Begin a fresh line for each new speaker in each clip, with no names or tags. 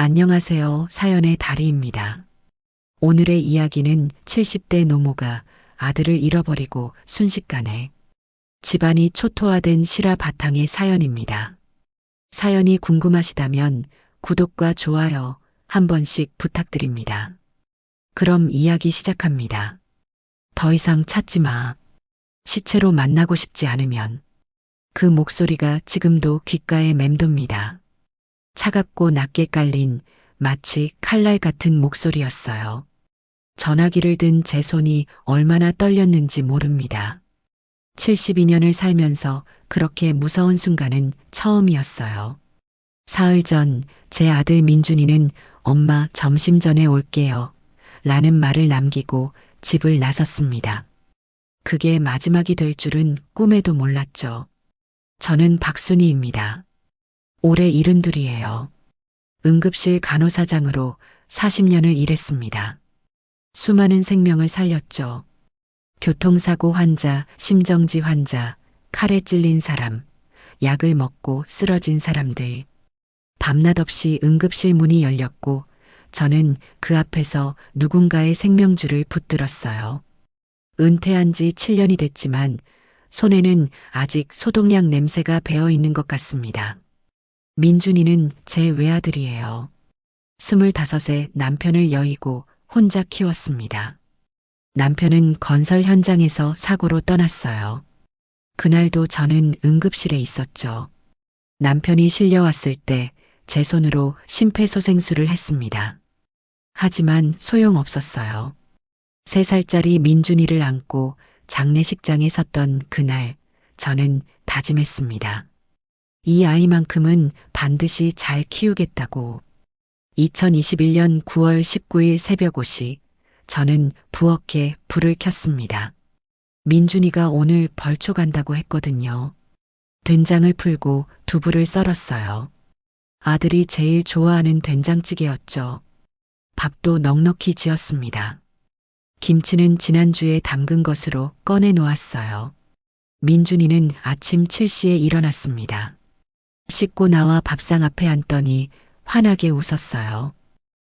안녕하세요. 사연의 다리입니다. 오늘의 이야기는 70대 노모가 아들을 잃어버리고 순식간에 집안이 초토화된 실화 바탕의 사연입니다. 사연이 궁금하시다면 구독과 좋아요 한 번씩 부탁드립니다. 그럼 이야기 시작합니다. 더 이상 찾지 마. 시체로 만나고 싶지 않으면 그 목소리가 지금도 귓가에 맴돕니다. 차갑고 낮게 깔린 마치 칼날 같은 목소리였어요. 전화기를 든 제 손이 얼마나 떨렸는지 모릅니다. 72년을 살면서 그렇게 무서운 순간은 처음이었어요. 사흘 전 제 아들 민준이는 엄마 점심 전에 올게요. 라는 말을 남기고 집을 나섰습니다. 그게 마지막이 될 줄은 꿈에도 몰랐죠. 저는 박순희입니다. 올해 일흔둘이에요. 응급실 간호사장으로 40년을 일했습니다. 수많은 생명을 살렸죠. 교통사고 환자, 심정지 환자, 칼에 찔린 사람, 약을 먹고 쓰러진 사람들. 밤낮 없이 응급실 문이 열렸고 저는 그 앞에서 누군가의 생명줄을 붙들었어요. 은퇴한 지 7년이 됐지만 손에는 아직 소독약 냄새가 배어 있는 것 같습니다. 민준이는 제 외아들이에요. 스물다섯에 남편을 여의고 혼자 키웠습니다. 남편은 건설 현장에서 사고로 떠났어요. 그날도 저는 응급실에 있었죠. 남편이 실려왔을 때 제 손으로 심폐소생술을 했습니다. 하지만 소용없었어요. 세 살짜리 민준이를 안고 장례식장에 섰던 그날 저는 다짐했습니다. 이 아이만큼은 반드시 잘 키우겠다고. 2021년 9월 19일 새벽 5시 저는 부엌에 불을 켰습니다. 민준이가 오늘 벌초 간다고 했거든요. 된장을 풀고 두부를 썰었어요. 아들이 제일 좋아하는 된장찌개였죠. 밥도 넉넉히 지었습니다. 김치는 지난주에 담근 것으로 꺼내 놓았어요. 민준이는 아침 7시에 일어났습니다. 씻고 나와 밥상 앞에 앉더니 환하게 웃었어요.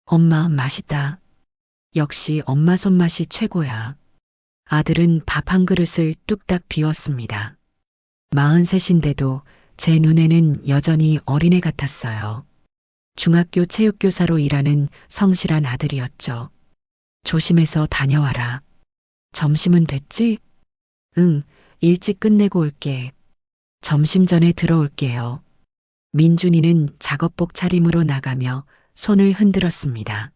엄마 맛있다. 역시 엄마 손맛이 최고야. 아들은 밥 한 그릇을 뚝딱 비웠습니다. 43인데도 제 눈에는 여전히 어린애 같았어요. 중학교 체육교사로 일하는 성실한 아들이었죠. 조심해서 다녀와라. 점심은 됐지? 응, 일찍 끝내고 올게. 점심 전에 들어올게요. 민준이는 작업복 차림으로 나가며 손을 흔들었습니다.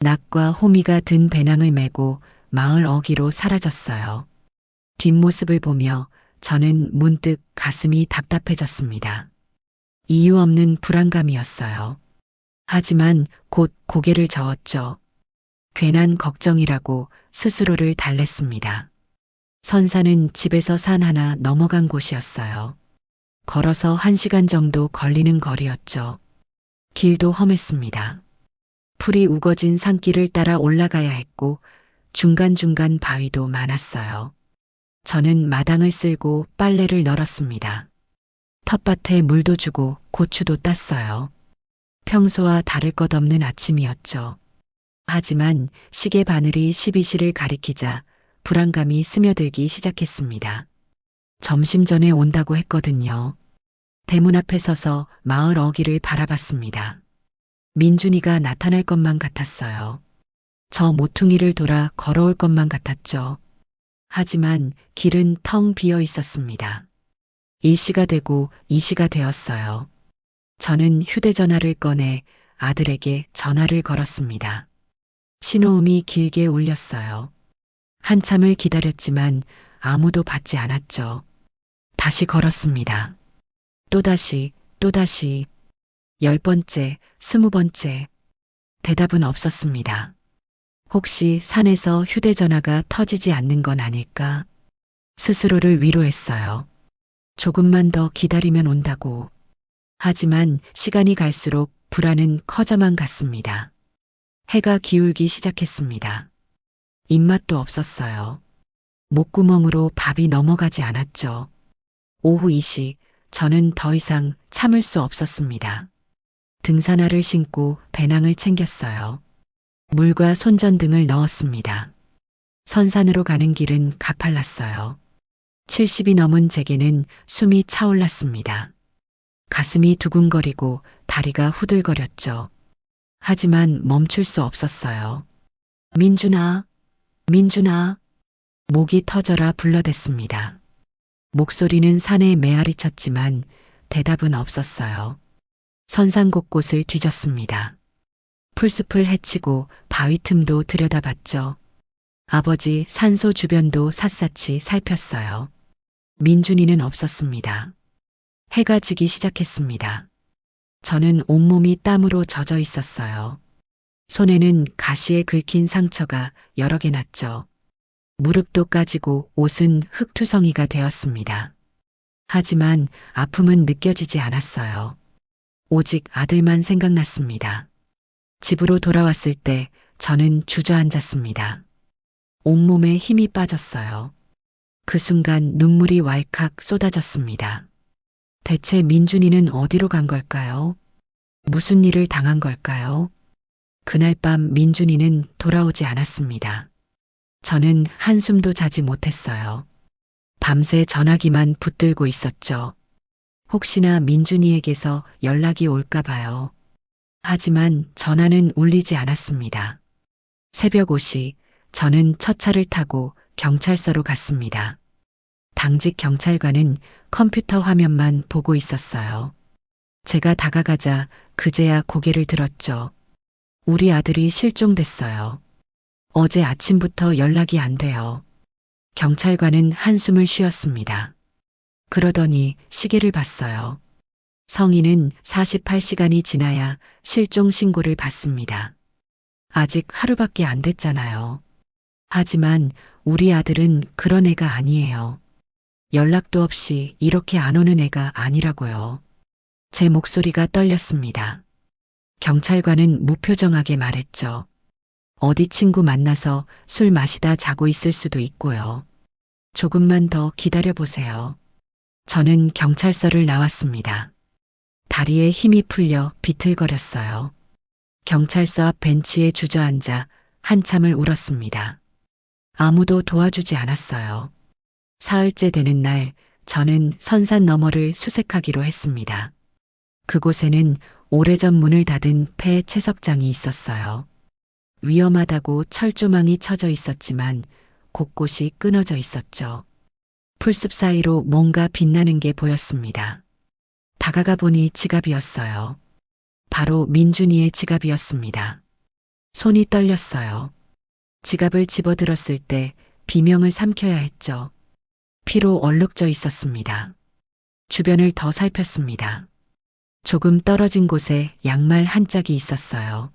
낙과 호미가 든 배낭을 메고 마을 어기로 사라졌어요. 뒷모습을 보며 저는 문득 가슴이 답답해졌습니다. 이유 없는 불안감이었어요. 하지만 곧 고개를 저었죠. 괜한 걱정이라고 스스로를 달랬습니다. 선사는 집에서 산 하나 넘어간 곳이었어요. 걸어서 한 시간 정도 걸리는 거리였죠. 길도 험했습니다. 풀이 우거진 산길을 따라 올라가야 했고 중간중간 바위도 많았어요. 저는 마당을 쓸고 빨래를 널었습니다. 텃밭에 물도 주고 고추도 땄어요. 평소와 다를 것 없는 아침이었죠. 하지만 시계 바늘이 12시를 가리키자 불안감이 스며들기 시작했습니다. 점심 전에 온다고 했거든요. 대문 앞에 서서 마을 어기를 바라봤습니다. 민준이가 나타날 것만 같았어요. 저 모퉁이를 돌아 걸어올 것만 같았죠. 하지만 길은 텅 비어 있었습니다. 1시가 되고 2시가 되었어요. 저는 휴대전화를 꺼내 아들에게 전화를 걸었습니다. 신호음이 길게 울렸어요. 한참을 기다렸지만 아무도 받지 않았죠. 다시 걸었습니다. 또다시, 또다시, 열 번째, 스무 번째. 대답은 없었습니다. 혹시 산에서 휴대전화가 터지지 않는 건 아닐까? 스스로를 위로했어요. 조금만 더 기다리면 온다고. 하지만 시간이 갈수록 불안은 커져만 갔습니다. 해가 기울기 시작했습니다. 입맛도 없었어요. 목구멍으로 밥이 넘어가지 않았죠. 오후 2시, 저는 더 이상 참을 수 없었습니다. 등산화를 신고 배낭을 챙겼어요. 물과 손전등을 넣었습니다. 선산으로 가는 길은 가팔랐어요. 70이 넘은 제게는 숨이 차올랐습니다. 가슴이 두근거리고 다리가 후들거렸죠. 하지만 멈출 수 없었어요. 민준아, 민준아. 목이 터져라 불러댔습니다. 목소리는 산에 메아리 쳤지만 대답은 없었어요. 선산 곳곳을 뒤졌습니다. 풀숲을 헤치고 바위 틈도 들여다봤죠. 아버지 산소 주변도 샅샅이 살폈어요. 민준이는 없었습니다. 해가 지기 시작했습니다. 저는 온몸이 땀으로 젖어 있었어요. 손에는 가시에 긁힌 상처가 여러 개 났죠. 무릎도 까지고 옷은 흙투성이가 되었습니다. 하지만 아픔은 느껴지지 않았어요. 오직 아들만 생각났습니다. 집으로 돌아왔을 때 저는 주저앉았습니다. 온몸에 힘이 빠졌어요. 그 순간 눈물이 왈칵 쏟아졌습니다. 대체 민준이는 어디로 간 걸까요? 무슨 일을 당한 걸까요? 그날 밤 민준이는 돌아오지 않았습니다. 저는 한숨도 자지 못했어요. 밤새 전화기만 붙들고 있었죠. 혹시나 민준이에게서 연락이 올까 봐요. 하지만 전화는 울리지 않았습니다. 새벽 5시 저는 첫 차를 타고 경찰서로 갔습니다. 당직 경찰관은 컴퓨터 화면만 보고 있었어요. 제가 다가가자 그제야 고개를 들었죠. 우리 아들이 실종됐어요. 어제 아침부터 연락이 안 돼요. 경찰관은 한숨을 쉬었습니다. 그러더니 시계를 봤어요. 성인은 48시간이 지나야 실종 신고를 받습니다. 아직 하루밖에 안 됐잖아요. 하지만 우리 아들은 그런 애가 아니에요. 연락도 없이 이렇게 안 오는 애가 아니라고요. 제 목소리가 떨렸습니다. 경찰관은 무표정하게 말했죠. 어디 친구 만나서 술 마시다 자고 있을 수도 있고요. 조금만 더 기다려 보세요. 저는 경찰서를 나왔습니다. 다리에 힘이 풀려 비틀거렸어요. 경찰서 앞 벤치에 주저앉아 한참을 울었습니다. 아무도 도와주지 않았어요. 사흘째 되는 날 저는 선산 너머를 수색하기로 했습니다. 그곳에는 오래전 문을 닫은 폐 채석장이 있었어요. 위험하다고 철조망이 쳐져 있었지만 곳곳이 끊어져 있었죠. 풀숲 사이로 뭔가 빛나는 게 보였습니다. 다가가 보니 지갑이었어요. 바로 민준이의 지갑이었습니다. 손이 떨렸어요. 지갑을 집어들었을 때 비명을 삼켜야 했죠. 피로 얼룩져 있었습니다. 주변을 더 살폈습니다. 조금 떨어진 곳에 양말 한 짝이 있었어요.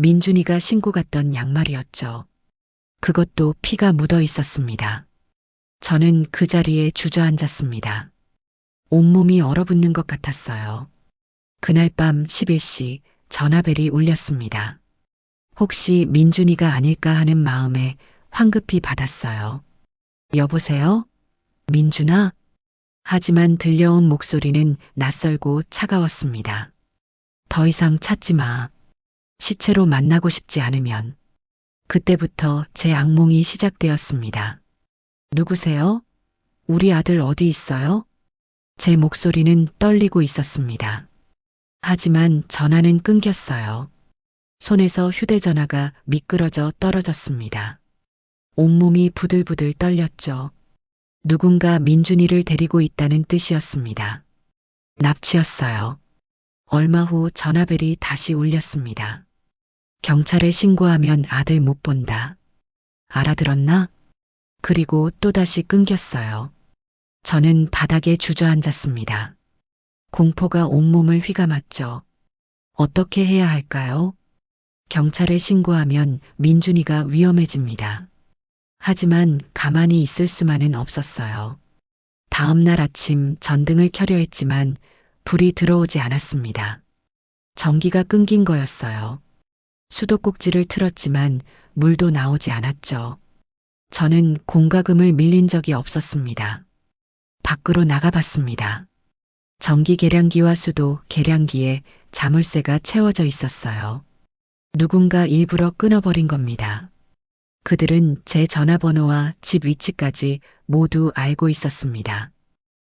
민준이가 신고 갔던 양말이었죠. 그것도 피가 묻어 있었습니다. 저는 그 자리에 주저앉았습니다. 온몸이 얼어붙는 것 같았어요. 그날 밤 11시 전화벨이 울렸습니다. 혹시 민준이가 아닐까 하는 마음에 황급히 받았어요. 여보세요? 민준아? 하지만 들려온 목소리는 낯설고 차가웠습니다. 더 이상 찾지 마. 시체로 만나고 싶지 않으면. 그때부터 제 악몽이 시작되었습니다. 누구세요? 우리 아들 어디 있어요? 제 목소리는 떨리고 있었습니다. 하지만 전화는 끊겼어요. 손에서 휴대전화가 미끄러져 떨어졌습니다. 온몸이 부들부들 떨렸죠. 누군가 민준이를 데리고 있다는 뜻이었습니다. 납치였어요. 얼마 후 전화벨이 다시 울렸습니다. 경찰에 신고하면 아들 못 본다. 알아들었나? 그리고 또다시 끊겼어요. 저는 바닥에 주저앉았습니다. 공포가 온몸을 휘감았죠. 어떻게 해야 할까요? 경찰에 신고하면 민준이가 위험해집니다. 하지만 가만히 있을 수만은 없었어요. 다음 날 아침 전등을 켜려 했지만 불이 들어오지 않았습니다. 전기가 끊긴 거였어요. 수도꼭지를 틀었지만 물도 나오지 않았죠. 저는 공과금을 밀린 적이 없었습니다. 밖으로 나가봤습니다. 전기 계량기와 수도 계량기에 자물쇠가 채워져 있었어요. 누군가 일부러 끊어버린 겁니다. 그들은 제 전화번호와 집 위치까지 모두 알고 있었습니다.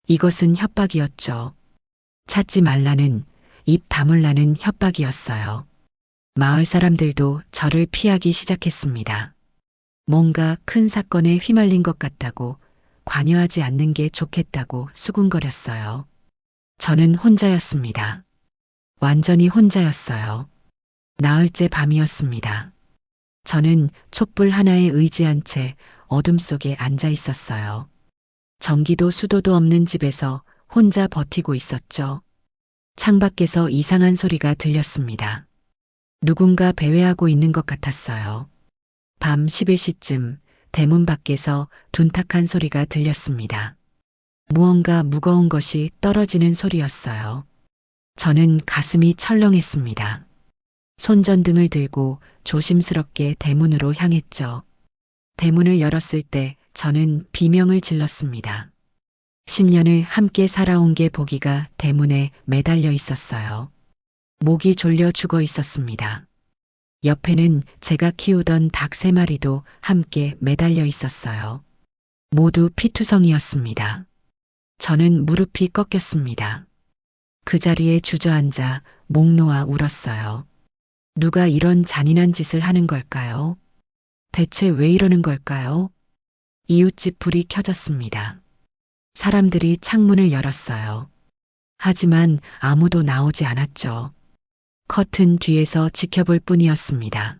이것은 협박이었죠. 찾지 말라는 입 다물라는 협박이었어요. 마을 사람들도 저를 피하기 시작했습니다. 뭔가 큰 사건에 휘말린 것 같다고 관여하지 않는 게 좋겠다고 수군거렸어요. 저는 혼자였습니다. 완전히 혼자였어요. 나흘째 밤이었습니다. 저는 촛불 하나에 의지한 채 어둠 속에 앉아 있었어요. 전기도 수도도 없는 집에서 혼자 버티고 있었죠. 창밖에서 이상한 소리가 들렸습니다. 누군가 배회하고 있는 것 같았어요. 밤 11시쯤 대문 밖에서 둔탁한 소리가 들렸습니다. 무언가 무거운 것이 떨어지는 소리였어요. 저는 가슴이 철렁했습니다. 손전등을 들고 조심스럽게 대문으로 향했죠. 대문을 열었을 때 저는 비명을 질렀습니다. 10년을 함께 살아온 게 보기가 대문에 매달려 있었어요. 목이 졸려 죽어 있었습니다. 옆에는 제가 키우던 닭 세 마리도 함께 매달려 있었어요. 모두 피투성이었습니다. 저는 무릎이 꺾였습니다. 그 자리에 주저앉아 목 놓아 울었어요. 누가 이런 잔인한 짓을 하는 걸까요? 대체 왜 이러는 걸까요? 이웃집 불이 켜졌습니다. 사람들이 창문을 열었어요. 하지만 아무도 나오지 않았죠. 커튼 뒤에서 지켜볼 뿐이었습니다.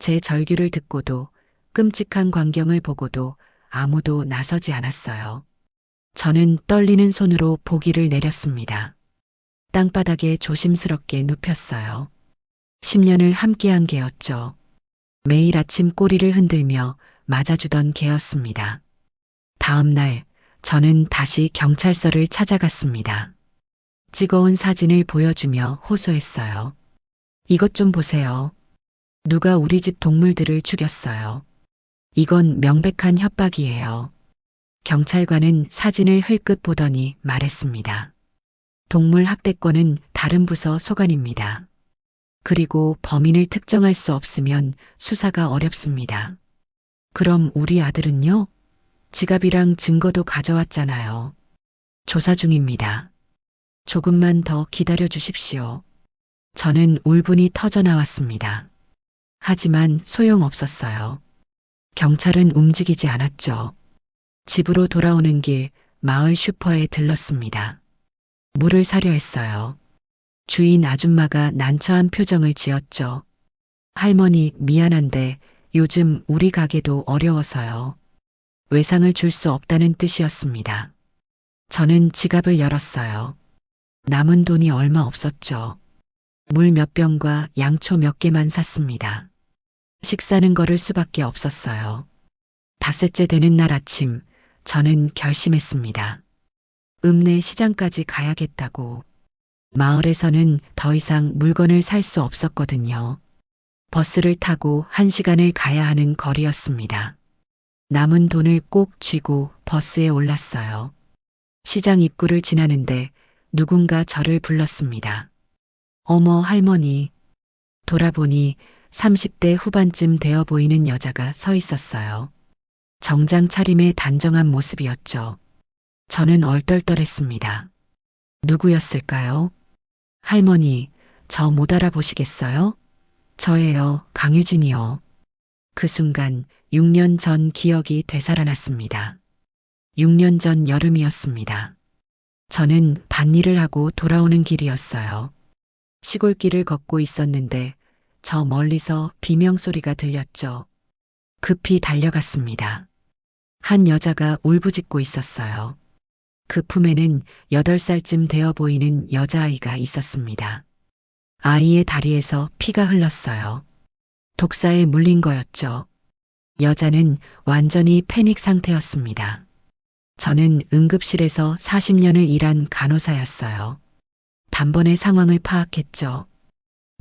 제 절규를 듣고도 끔찍한 광경을 보고도 아무도 나서지 않았어요. 저는 떨리는 손으로 보기를 내렸습니다. 땅바닥에 조심스럽게 눕혔어요. 10년을 함께한 개였죠. 매일 아침 꼬리를 흔들며 맞아주던 개였습니다. 다음 날 저는 다시 경찰서를 찾아갔습니다. 찍어온 사진을 보여주며 호소했어요. 이것 좀 보세요. 누가 우리 집 동물들을 죽였어요. 이건 명백한 협박이에요. 경찰관은 사진을 흘끗 보더니 말했습니다. 동물 학대권은 다른 부서 소관입니다. 그리고 범인을 특정할 수 없으면 수사가 어렵습니다. 그럼 우리 아들은요? 지갑이랑 증거도 가져왔잖아요. 조사 중입니다. 조금만 더 기다려 주십시오. 저는 울분이 터져 나왔습니다. 하지만 소용없었어요. 경찰은 움직이지 않았죠. 집으로 돌아오는 길 마을 슈퍼에 들렀습니다. 물을 사려 했어요. 주인 아줌마가 난처한 표정을 지었죠. 할머니 미안한데 요즘 우리 가게도 어려워서요. 외상을 줄 수 없다는 뜻이었습니다. 저는 지갑을 열었어요. 남은 돈이 얼마 없었죠. 물 몇 병과 양초 몇 개만 샀습니다. 식사는 걸을 수밖에 없었어요. 닷새째 되는 날 아침, 저는 결심했습니다. 읍내 시장까지 가야겠다고. 마을에서는 더 이상 물건을 살 수 없었거든요. 버스를 타고 한 시간을 가야 하는 거리였습니다. 남은 돈을 꼭 쥐고 버스에 올랐어요. 시장 입구를 지나는데 누군가 저를 불렀습니다. 어머 할머니. 돌아보니 30대 후반쯤 되어 보이는 여자가 서 있었어요. 정장 차림의 단정한 모습이었죠. 저는 얼떨떨했습니다. 누구였을까요? 할머니, 저 못 알아보시겠어요? 저예요, 강유진이요. 그 순간 6년 전 기억이 되살아났습니다. 6년 전 여름이었습니다. 저는 밭일을 하고 돌아오는 길이었어요. 시골길을 걷고 있었는데 저 멀리서 비명소리가 들렸죠. 급히 달려갔습니다. 한 여자가 울부짖고 있었어요. 그 품에는 8살쯤 되어 보이는 여자아이가 있었습니다. 아이의 다리에서 피가 흘렀어요. 독사에 물린 거였죠. 여자는 완전히 패닉 상태였습니다. 저는 응급실에서 40년을 일한 간호사였어요. 단번에 상황을 파악했죠.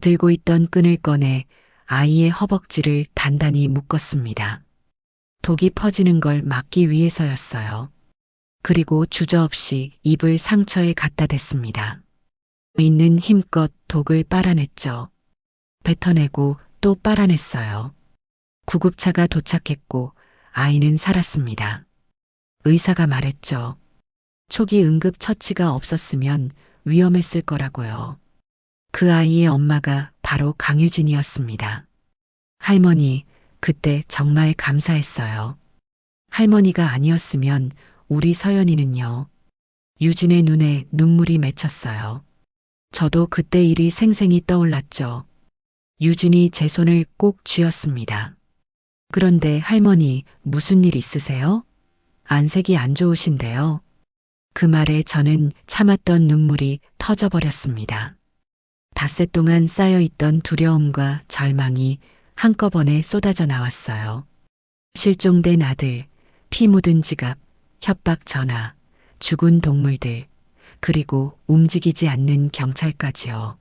들고 있던 끈을 꺼내 아이의 허벅지를 단단히 묶었습니다. 독이 퍼지는 걸 막기 위해서였어요. 그리고 주저없이 입을 상처에 갖다 댔습니다. 있는 힘껏 독을 빨아냈죠. 뱉어내고 또 빨아냈어요. 구급차가 도착했고 아이는 살았습니다. 의사가 말했죠. 초기 응급 처치가 없었으면 위험했을 거라고요. 그 아이의 엄마가 바로 강유진이었습니다. 할머니, 그때 정말 감사했어요. 할머니가 아니었으면 우리 서연이는요. 유진의 눈에 눈물이 맺혔어요. 저도 그때 일이 생생히 떠올랐죠. 유진이 제 손을 꼭 쥐었습니다. 그런데 할머니, 무슨 일 있으세요? 안색이 안 좋으신데요. 그 말에 저는 참았던 눈물이 터져버렸습니다. 닷새 동안 쌓여있던 두려움과 절망이 한꺼번에 쏟아져 나왔어요. 실종된 아들, 피 묻은 지갑, 협박 전화, 죽은 동물들, 그리고 움직이지 않는 경찰까지요.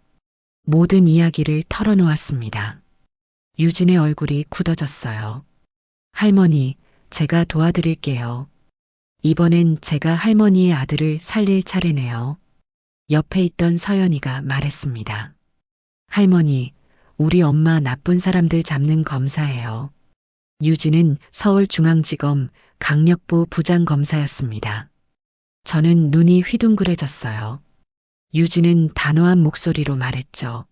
모든 이야기를 털어놓았습니다. 유진의 얼굴이 굳어졌어요. 할머니, 제가 도와드릴게요. 이번엔 제가 할머니의 아들을 살릴 차례네요. 옆에 있던 서연이가 말했습니다. 할머니, 우리 엄마 나쁜 사람들 잡는 검사예요. 유진은 서울중앙지검 강력부 부장검사였습니다. 저는 눈이 휘둥그레졌어요. 유진은 단호한 목소리로 말했죠.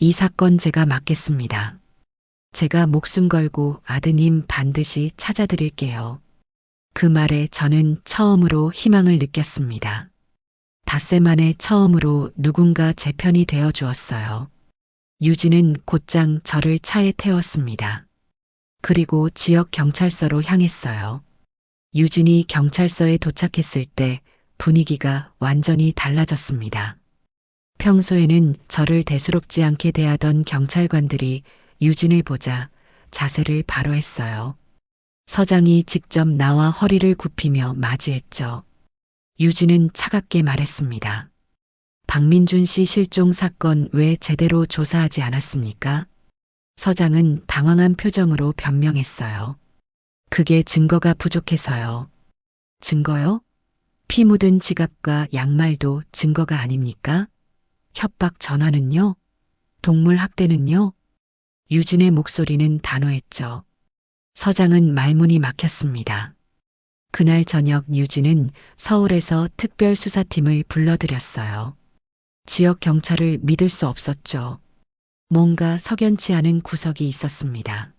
이 사건 제가 맡겠습니다. 제가 목숨 걸고 아드님 반드시 찾아드릴게요. 그 말에 저는 처음으로 희망을 느꼈습니다. 닷새 만에 처음으로 누군가 제 편이 되어 주었어요. 유진은 곧장 저를 차에 태웠습니다. 그리고 지역 경찰서로 향했어요. 유진이 경찰서에 도착했을 때 분위기가 완전히 달라졌습니다. 평소에는 저를 대수롭지 않게 대하던 경찰관들이 유진을 보자 자세를 바로 했어요. 서장이 직접 나와 허리를 굽히며 맞이했죠. 유진은 차갑게 말했습니다. 박민준 씨 실종 사건 왜 제대로 조사하지 않았습니까? 서장은 당황한 표정으로 변명했어요. 그게 증거가 부족해서요. 증거요? 피 묻은 지갑과 양말도 증거가 아닙니까? 협박 전화는요? 동물 학대는요? 유진의 목소리는 단호했죠. 서장은 말문이 막혔습니다. 그날 저녁 유진은 서울에서 특별수사팀을 불러들였어요. 지역 경찰을 믿을 수 없었죠. 뭔가 석연치 않은 구석이 있었습니다.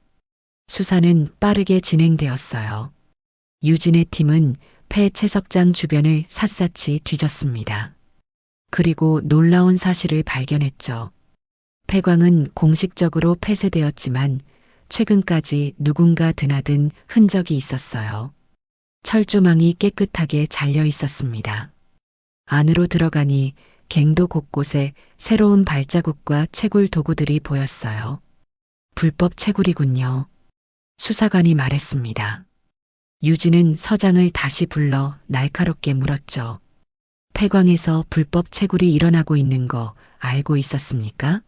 수사는 빠르게 진행되었어요. 유진의 팀은 폐 채석장 주변을 샅샅이 뒤졌습니다. 그리고 놀라운 사실을 발견했죠. 폐광은 공식적으로 폐쇄되었지만 최근까지 누군가 드나든 흔적이 있었어요. 철조망이 깨끗하게 잘려 있었습니다. 안으로 들어가니 갱도 곳곳에 새로운 발자국과 채굴 도구들이 보였어요. 불법 채굴이군요. 수사관이 말했습니다. 유진은 서장을 다시 불러 날카롭게 물었죠. 폐광에서 불법 채굴이 일어나고 있는 거 알고 있었습니까?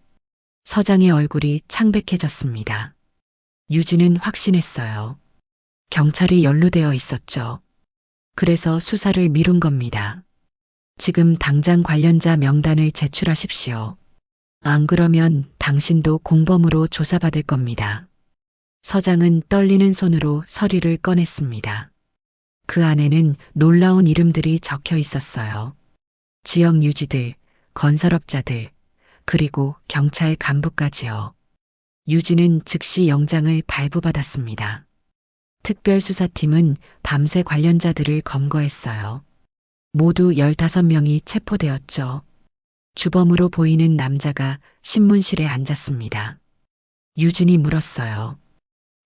서장의 얼굴이 창백해졌습니다. 유진은 확신했어요. 경찰이 연루되어 있었죠. 그래서 수사를 미룬 겁니다. 지금 당장 관련자 명단을 제출하십시오. 안 그러면 당신도 공범으로 조사받을 겁니다. 서장은 떨리는 손으로 서류를 꺼냈습니다. 그 안에는 놀라운 이름들이 적혀 있었어요. 지역 유지들, 건설업자들, 그리고 경찰 간부까지요. 유진은 즉시 영장을 발부받았습니다. 특별수사팀은 밤새 관련자들을 검거했어요. 모두 15명이 체포되었죠. 주범으로 보이는 남자가 신문실에 앉았습니다. 유진이 물었어요.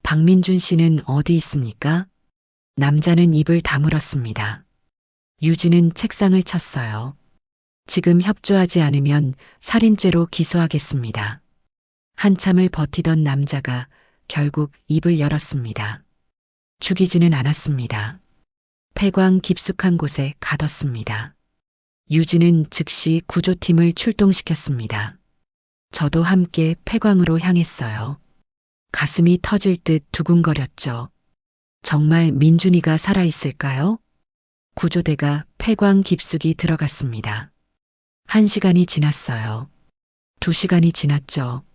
박민준 씨는 어디 있습니까? 남자는 입을 다물었습니다. 유진은 책상을 쳤어요. 지금 협조하지 않으면 살인죄로 기소하겠습니다. 한참을 버티던 남자가 결국 입을 열었습니다. 죽이지는 않았습니다. 폐광 깊숙한 곳에 가뒀습니다. 유진은 즉시 구조팀을 출동시켰습니다. 저도 함께 폐광으로 향했어요. 가슴이 터질 듯 두근거렸죠. 정말 민준이가 살아있을까요? 구조대가 폐광 깊숙이 들어갔습니다. 한 시간이 지났어요. 두 시간이 지났죠.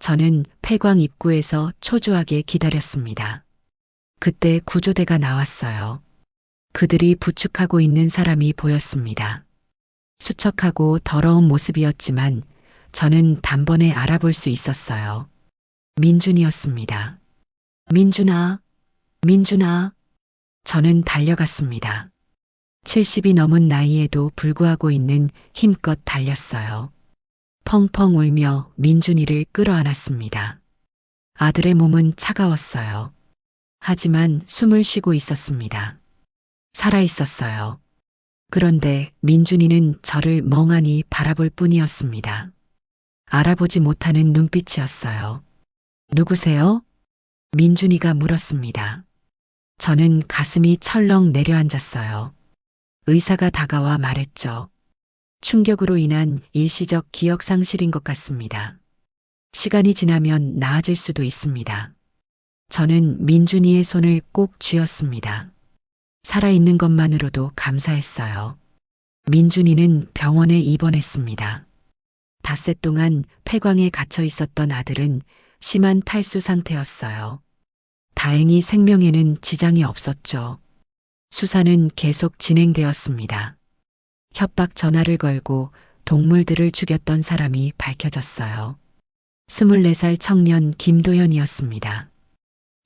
저는 폐광 입구에서 초조하게 기다렸습니다. 그때 구조대가 나왔어요. 그들이 부축하고 있는 사람이 보였습니다. 수척하고 더러운 모습이었지만 저는 단번에 알아볼 수 있었어요. 민준이었습니다. 민준아, 민준아. 저는 달려갔습니다. 70이 넘은 나이에도 불구하고 있는 힘껏 달렸어요. 펑펑 울며 민준이를 끌어안았습니다. 아들의 몸은 차가웠어요. 하지만 숨을 쉬고 있었습니다. 살아 있었어요. 그런데 민준이는 저를 멍하니 바라볼 뿐이었습니다. 알아보지 못하는 눈빛이었어요. 누구세요? 민준이가 물었습니다. 저는 가슴이 철렁 내려앉았어요. 의사가 다가와 말했죠. 충격으로 인한 일시적 기억 상실인 것 같습니다. 시간이 지나면 나아질 수도 있습니다. 저는 민준이의 손을 꼭 쥐었습니다. 살아있는 것만으로도 감사했어요. 민준이는 병원에 입원했습니다. 닷새 동안 폐광에 갇혀 있었던 아들은 심한 탈수 상태였어요. 다행히 생명에는 지장이 없었죠. 수사는 계속 진행되었습니다. 협박 전화를 걸고 동물들을 죽였던 사람이 밝혀졌어요. 24살 청년 김도현이었습니다.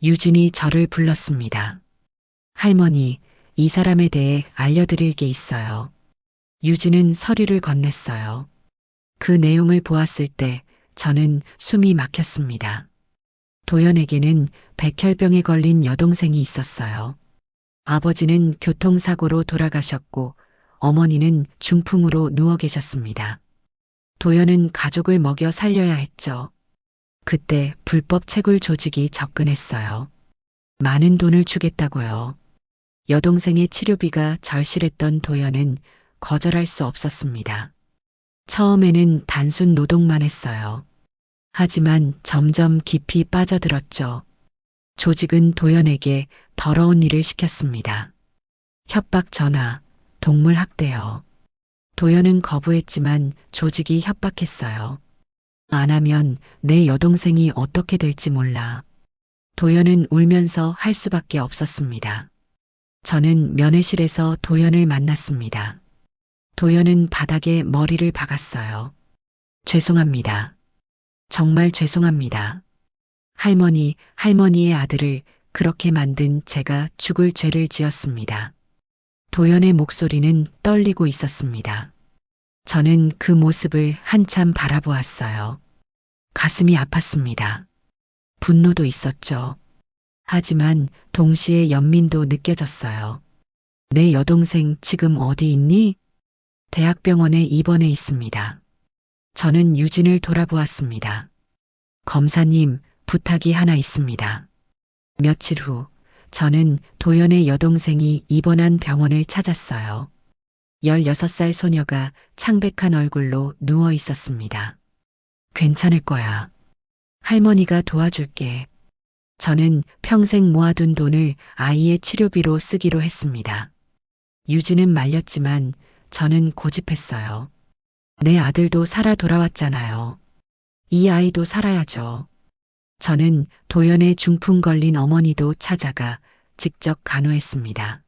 유진이 저를 불렀습니다. 할머니, 이 사람에 대해 알려드릴 게 있어요. 유진은 서류를 건넸어요. 그 내용을 보았을 때 저는 숨이 막혔습니다. 도연에게는 백혈병에 걸린 여동생이 있었어요. 아버지는 교통사고로 돌아가셨고 어머니는 중풍으로 누워 계셨습니다. 도연은 가족을 먹여 살려야 했죠. 그때 불법 채굴 조직이 접근했어요. 많은 돈을 주겠다고요. 여동생의 치료비가 절실했던 도연은 거절할 수 없었습니다. 처음에는 단순 노동만 했어요. 하지만 점점 깊이 빠져들었죠. 조직은 도연에게 더러운 일을 시켰습니다. 협박 전화, 동물 학대요. 도연은 거부했지만 조직이 협박했어요. 안 하면 내 여동생이 어떻게 될지 몰라. 도연은 울면서 할 수밖에 없었습니다. 저는 면회실에서 도연을 만났습니다. 도연은 바닥에 머리를 박았어요. 죄송합니다. 정말 죄송합니다. 할머니, 할머니의 아들을 그렇게 만든 제가 죽을 죄를 지었습니다. 도연의 목소리는 떨리고 있었습니다. 저는 그 모습을 한참 바라보았어요. 가슴이 아팠습니다. 분노도 있었죠. 하지만 동시에 연민도 느껴졌어요. 내 여동생 지금 어디 있니? 대학병원에 입원해 있습니다. 저는 유진을 돌아보았습니다. 검사님, 부탁이 하나 있습니다. 며칠 후, 저는 도연의 여동생이 입원한 병원을 찾았어요. 16살 소녀가 창백한 얼굴로 누워 있었습니다. 괜찮을 거야. 할머니가 도와줄게. 저는 평생 모아둔 돈을 아이의 치료비로 쓰기로 했습니다. 유진은 말렸지만 저는 고집했어요. 내 아들도 살아 돌아왔잖아요. 이 아이도 살아야죠. 저는 도연의 중풍 걸린 어머니도 찾아가 직접 간호했습니다.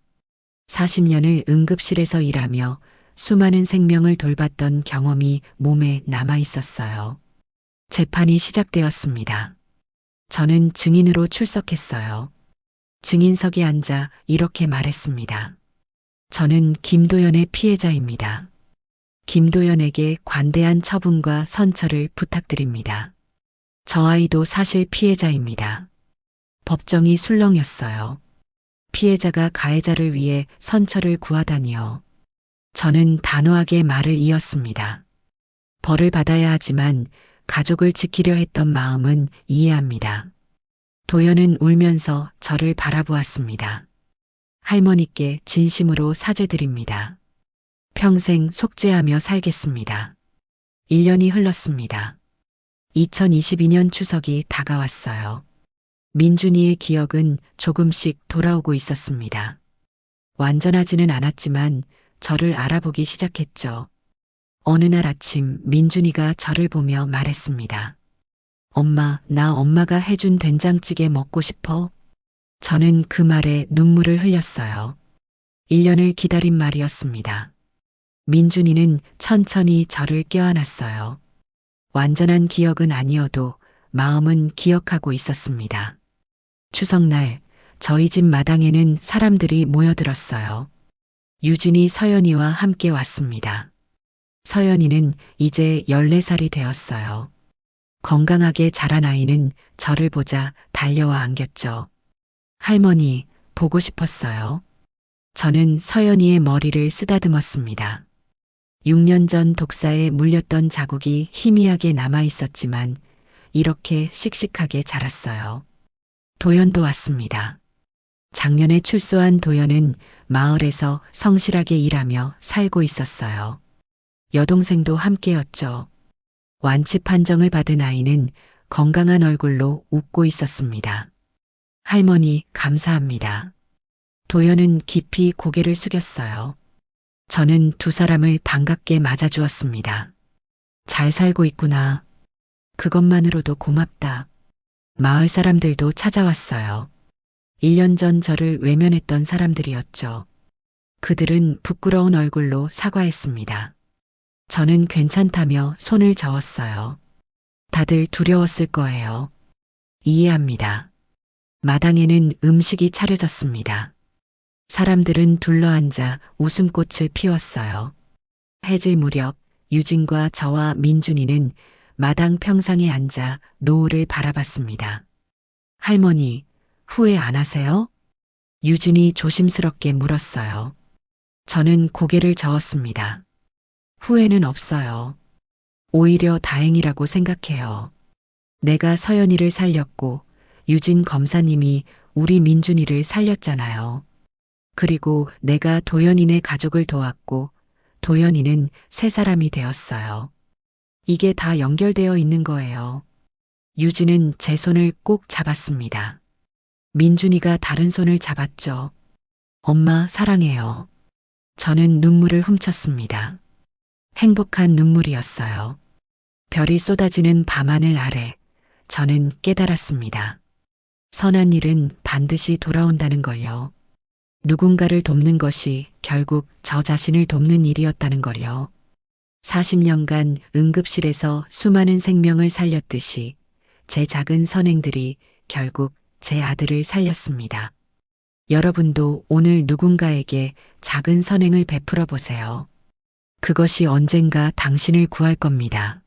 40년을 응급실에서 일하며 수많은 생명을 돌봤던 경험이 몸에 남아 있었어요. 재판이 시작되었습니다. 저는 증인으로 출석했어요. 증인석에 앉아 이렇게 말했습니다. 저는 김도연의 피해자입니다. 김도연에게 관대한 처분과 선처를 부탁드립니다. 저 아이도 사실 피해자입니다. 법정이 술렁였어요. 피해자가 가해자를 위해 선처를 구하다니요. 저는 단호하게 말을 이었습니다. 벌을 받아야 하지만 가족을 지키려 했던 마음은 이해합니다. 도연은 울면서 저를 바라보았습니다. 할머니께 진심으로 사죄드립니다. 평생 속죄하며 살겠습니다. 1년이 흘렀습니다. 2022년 추석이 다가왔어요. 민준이의 기억은 조금씩 돌아오고 있었습니다. 완전하지는 않았지만 저를 알아보기 시작했죠. 어느 날 아침 민준이가 저를 보며 말했습니다. 엄마, 나 엄마가 해준 된장찌개 먹고 싶어. 저는 그 말에 눈물을 흘렸어요. 1년을 기다린 말이었습니다. 민준이는 천천히 저를 껴안았어요. 완전한 기억은 아니어도 마음은 기억하고 있었습니다. 추석날 저희 집 마당에는 사람들이 모여들었어요. 유진이 서연이와 함께 왔습니다. 서연이는 이제 14살이 되었어요. 건강하게 자란 아이는 저를 보자 달려와 안겼죠. 할머니, 보고 싶었어요. 저는 서연이의 머리를 쓰다듬었습니다. 6년 전 독사에 물렸던 자국이 희미하게 남아 있었지만 이렇게 씩씩하게 자랐어요. 도연도 왔습니다. 작년에 출소한 도연은 마을에서 성실하게 일하며 살고 있었어요. 여동생도 함께였죠. 완치 판정을 받은 아이는 건강한 얼굴로 웃고 있었습니다. 할머니, 감사합니다. 도연은 깊이 고개를 숙였어요. 저는 두 사람을 반갑게 맞아주었습니다. 잘 살고 있구나. 그것만으로도 고맙다. 마을 사람들도 찾아왔어요. 1년 전 저를 외면했던 사람들이었죠. 그들은 부끄러운 얼굴로 사과했습니다. 저는 괜찮다며 손을 저었어요. 다들 두려웠을 거예요. 이해합니다. 마당에는 음식이 차려졌습니다. 사람들은 둘러앉아 웃음꽃을 피웠어요. 해질 무렵 유진과 저와 민준이는 마당 평상에 앉아 노을을 바라봤습니다. 할머니, 후회 안 하세요? 유진이 조심스럽게 물었어요. 저는 고개를 저었습니다. 후회는 없어요. 오히려 다행이라고 생각해요. 내가 서연이를 살렸고 유진 검사님이 우리 민준이를 살렸잖아요. 그리고 내가 도연이네 가족을 도왔고 도연이는 새 사람이 되었어요. 이게 다 연결되어 있는 거예요. 유진은 제 손을 꼭 잡았습니다. 민준이가 다른 손을 잡았죠. 엄마 사랑해요. 저는 눈물을 훔쳤습니다. 행복한 눈물이었어요. 별이 쏟아지는 밤하늘 아래 저는 깨달았습니다. 선한 일은 반드시 돌아온다는 걸요. 누군가를 돕는 것이 결국 저 자신을 돕는 일이었다는 걸요. 40년간 응급실에서 수많은 생명을 살렸듯이 제 작은 선행들이 결국 제 아들을 살렸습니다. 여러분도 오늘 누군가에게 작은 선행을 베풀어 보세요. 그것이 언젠가 당신을 구할 겁니다.